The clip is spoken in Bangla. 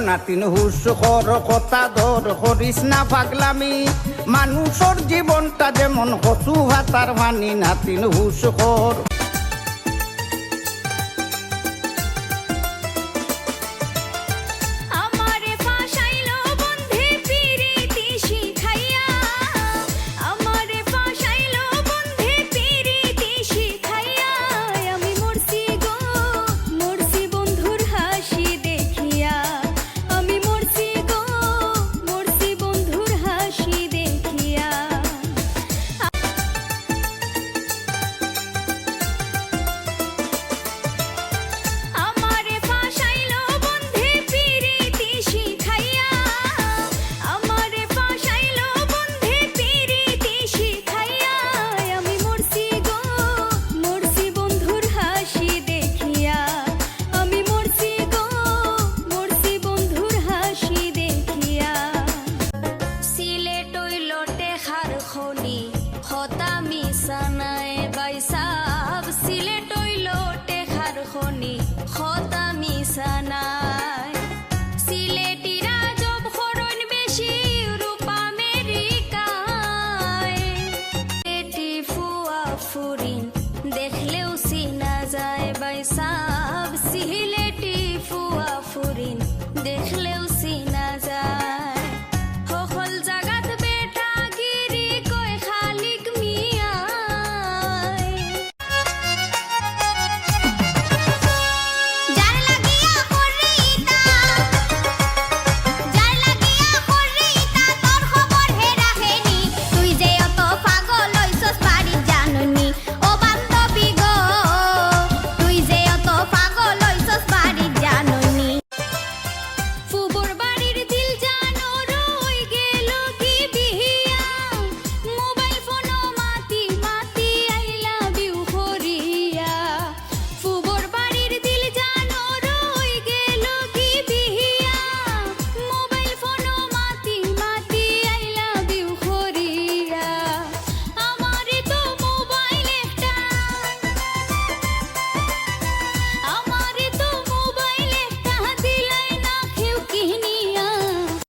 নাতিন হুস কর, কথা ধর, করিস না পাগলামি। মানুষের জীবনটা যেমন কচু ভাতার মানি নাতিন হুস কর। coisa